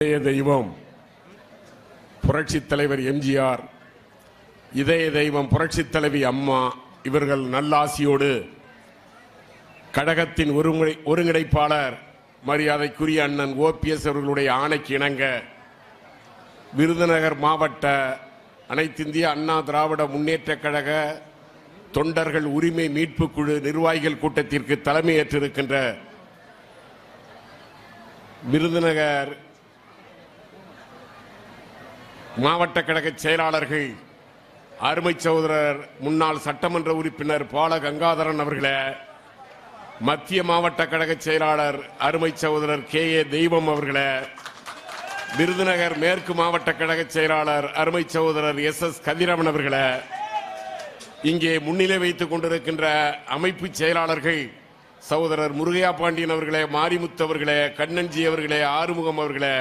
இதய தெய்வம் புரட்சித் தலைவர் எம்ஜிஆர் இதய தெய்வம் புரட்சித் தலைவி அம்மா இவர்கள் நல்லாசியோடு கழகத்தின் ஒருமுறை ஒருங்கிணைப்பாளர் மரியாதைக்குரிய அண்ணன் ஓபிஎஸ் அவர்களுடைய ஆணைக்கு இணங்க விருதுநகர் மாவட்ட அனைத்திந்திய அண்ணா திராவிட முன்னேற்றக் கழக தொண்டர்கள் உரிமை மீட்பு குழு நிர்வாகிகள் கூட்டத்திற்கு தலைமையேற்றிருக்கின்ற விருதுநகர் மாவட்ட கழக செயலாளர்கள் அருமை சகோதரர் முன்னாள் சட்டமன்ற உறுப்பினர் பால கங்காதரன் அவர்களே மத்திய மாவட்ட கழக செயலாளர் அருமை சகோதரர் கே. ஏ. தெய்வம் அவர்களே விருதுநகர் மேற்கு மாவட்ட கழக செயலாளர் அருமை சகோதரர் எஸ். எஸ். கதிரவன் அவர்களே இங்கே முன்னிலை வைத்துக் கொண்டிருக்கின்ற அமைப்பு செயலாளர்கள் சகோதரர் முருகையா பாண்டியன் அவர்களே மாரிமுத்து அவர்களே கண்ணன்ஜி அவர்களே ஆறுமுகம் அவர்களே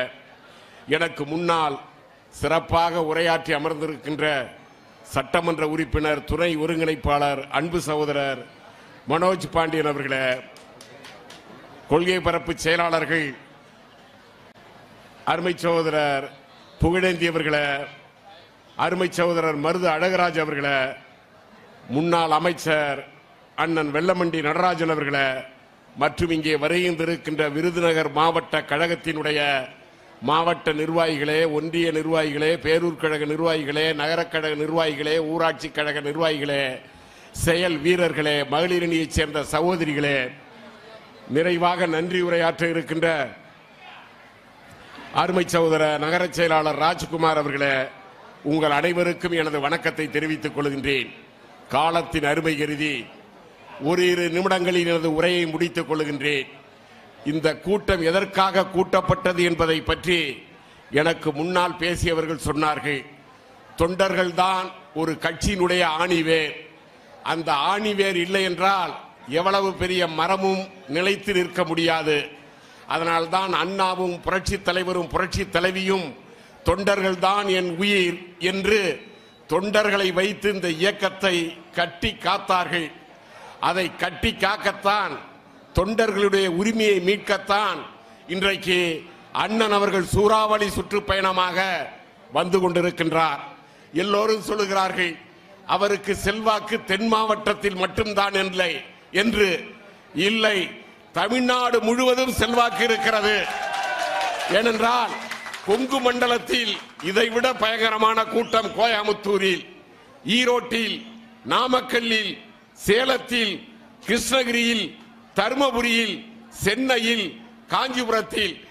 எனக்கு முன்னால் சிறப்பாக உரையாற்றி அமர்ந்திருக்கின்ற சட்டமன்ற உறுப்பினர் துணை ஒருங்கிணைப்பாளர் அன்பு சகோதரர் மனோஜ் பாண்டியன் அவர்களே கொள்கை பரப்பு செயலாளர்கள் அருமை சகோதரர் புகழேந்தி அவர்களே அருமை சகோதரர் மருது அழகராஜ் அவர்களே முன்னாள் அமைச்சர் அண்ணன் வெள்ளமண்டி நடராஜன் அவர்களே மற்றும் இங்கே வருகின்றிருக்கின்ற விருதுநகர் மாவட்ட கழகத்தினுடைய மாவட்ட நிர்வாகிகளே ஒன்றிய நிர்வாகிகளே பேரூர் கழக நிர்வாகிகளே நகரக் கழக நிர்வாகிகளே ஊராட்சி கழக நிர்வாகிகளே செயல் வீரர்களே மகளிரணியைச் சேர்ந்த சகோதரிகளே நிறைவாக நன்றி உரையாற்ற இருக்கின்ற அருமை சகோதர நகர செயலாளர் ராஜ்குமார் அவர்களே உங்கள் அனைவருக்கும் எனது வணக்கத்தை தெரிவித்துக் கொள்கின்றேன். காலத்தின் அருமை கருதி ஒரு இரு நிமிடங்களில் எனது உரையை முடித்துக் கொள்கின்றேன். இந்த கூட்டம் எதற்காக கூட்டப்பட்டது என்பதை பற்றி எனக்கு முன்னால் பேசியவர்கள் சொன்னார்கள். தொண்டர்கள்தான் ஒரு கட்சியினுடைய ஆணிவேர். அந்த ஆணிவேர் இல்லை என்றால் எவ்வளவு பெரிய மரமும் நிலைத்து நிற்க முடியாது. அதனால்தான் அண்ணாவும் புரட்சி தலைவரும் புரட்சி தலைவியும் தொண்டர்கள்தான் என் உயிர் என்று தொண்டர்களை வைத்து இந்த இயக்கத்தை கட்டி காத்தார்கள். அதை கட்டி காக்கத்தான் தொண்டர்களுடைய உரிமையை மீட்கத்தான் இன்றைக்கு அண்ணன் அவர்கள் சூறாவளி சுற்றுப்பயணமாக வந்து கொண்டிருக்கின்றார். எல்லோரும் சொல்லுகிறார்கள் அவருக்கு செல்வாக்கு தென் மாவட்டத்தில் மட்டும்தான் இல்லை என்று. இல்லை தமிழ்நாடு முழுவதும் செல்வாக்கு இருக்கிறது. ஏனென்றால் கொங்கு மண்டலத்தில் இதைவிட பயங்கரமான கூட்டம் கோயமுத்தூரில் ஈரோட்டில் நாமக்கல்லில் சேலத்தில் கிருஷ்ணகிரியில் தருமபுரியில் சென்னையில் காஞ்சிபுரத்தில்.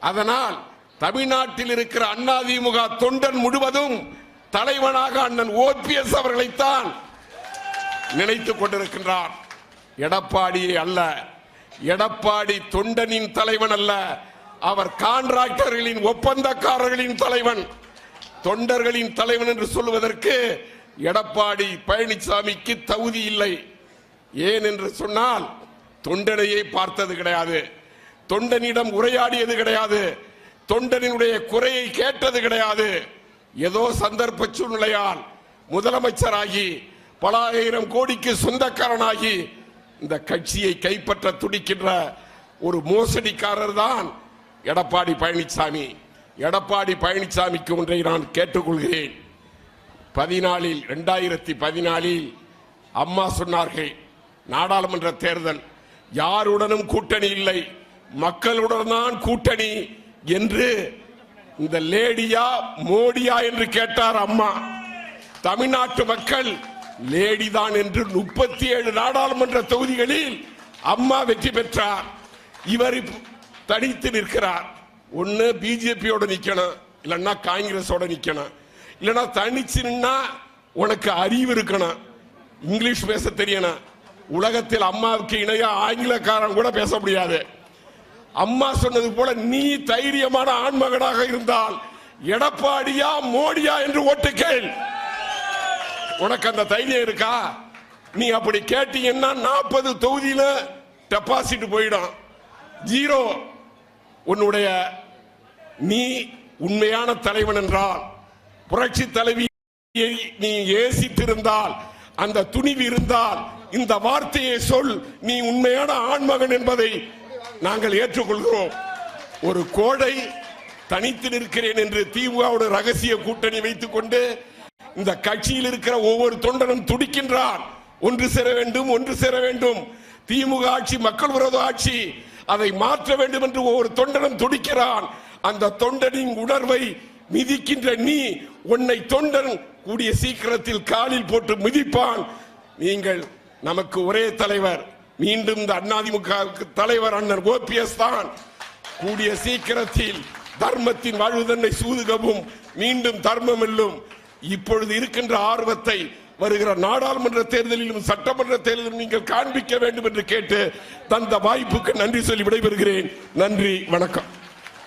அதனால் தமிழ்நாட்டில் இருக்கிற அண்ணாதிமுக தொண்டன் முழுவதும் தலைவனாக அண்ணன் ஓபிஎஸ் அவர்களைத்தான் நினைத்துக் கொண்டிருக்கின்றார். எடப்பாடியே அல்ல. எடப்பாடி தொண்டனின் தலைவன் அல்ல. அவர் கான்ட்ராக்டர்களின் ஒப்பந்தக்காரர்களின் தலைவன். தொண்டர்களின் தலைவன் என்று சொல்வதற்கு எடப்பாடி பழனிசாமிக்கு தகுதி இல்லை. ஏன் என்று சொன்னால் தொண்டனையை பார்த்தது கிடையாது. தொண்டனிடம் உரையாடியது கிடையாது. தொண்டனினுடைய குறையை கேட்டது கிடையாது. ஏதோ சந்தர்ப்ப சூழ்நிலையால் முதலமைச்சராகி பல ஆயிரம் கோடிக்கு சொந்தக்காரனாகி இந்த கட்சியை கைப்பற்ற துடிக்கின்ற ஒரு மோசடிக்காரர் தான் எடப்பாடி பழனிசாமி எடப்பாடி பழனிசாமிக்கு ஒன்றை நான் கேட்டுக்கொள்கிறேன். பதினாலில் ரெண்டாயிரத்தி பதினாலில் அம்மா சொன்னார்கள் நாடாளுமன்ற தேர்தல் யாருடனும் கூட்டணி இல்லை. மக்களுடன் தான் கூட்டணி என்று இந்த லேடியா மோடியா என்று கேட்டார் அம்மா. தமிழ்நாட்டு மக்கள் லேடிதான் என்று முப்பத்தி ஏழு நாடாளுமன்ற தொகுதிகளில் அம்மா வெற்றி பெற்றார். இவர் தனித்து நிற்கிறார். ஒன்று பிஜேபியோட நிற்கணும் இல்லைன்னா காங்கிரஸோட நிற்கணும் இல்லைன்னா தனிச்சு நின்னா உனக்கு அறிவு இருக்கணும். இங்கிலீஷ் பேச தெரியணும். உலகத்தில் அம்மாவுக்கு இணையா ஆங்கிலக்காரன் கூட பேச முடியாது. அம்மா சொன்னது போல நீ தைரியமான ஆண்மகனாக இருந்தால் எடப்பாடியா மோடியா என்று ஓட்டு கேள். உனக்கு அந்த தைரியம் இருக்கா? நீ அப்படி கேட்டீங்கன்னா நாற்பது தொகுதியில டெபாசிட் போயிடும். ஜீரோ உன்னுடைய நீ உண்மையான தலைவன் என்றால் புரட்சி தலைவியை நீ ஏசித்திருந்தால் அந்த துணிவு இருந்தால் இந்த வார்த்தையை சொல். நீ உண்மையான ஆண்மகன் என்பதை நாங்கள் ஏற்றுக்கொள்கிறோம். ஒரு கோடை தனித்து நிற்கிறேன் என்று திமுகவோட ரகசிய கூட்டணி வைத்துக் கொண்டு இந்த கட்சியில் இருக்கிற ஒவ்வொரு தொண்டனும் துடிக்கின்றான். ஒன்று சேர வேண்டும் ஒன்று சேர வேண்டும். திமுக ஆட்சி மக்கள் விரோத ஆட்சி அதை மாற்ற வேண்டும் என்று ஒவ்வொரு தொண்டனும் துடிக்கிறான். அந்த தொண்டனின் உணர்வை மிதிக்கின்ற நீ உன்னை தொண்டன் கூடிய சீக்கிரத்தில் காலில் போட்டு மிதிப்பான். நீங்கள் நமக்கு ஒரே தலைவர். மீண்டும் இந்த அதிமுக தலைவர் அண்ணன் ஓபிஎஸ் தான். கூடிய சீக்கிரத்தில் தர்மத்தின் வாழ்வுதன்னை சூதுகவும் மீண்டும் தர்மம் வெல்லும் இப்பொழுது இருக்கின்ற ஆர்வத்தை வருகிற நாடாளுமன்ற தேர்தலிலும் சட்டமன்ற தேர்தலிலும் நீங்கள் காண்பிக்க வேண்டும் என்று கேட்டு தந்த வாய்ப்புக்கு நன்றி சொல்லி விடைபெறுகிறேன். நன்றி வணக்கம்.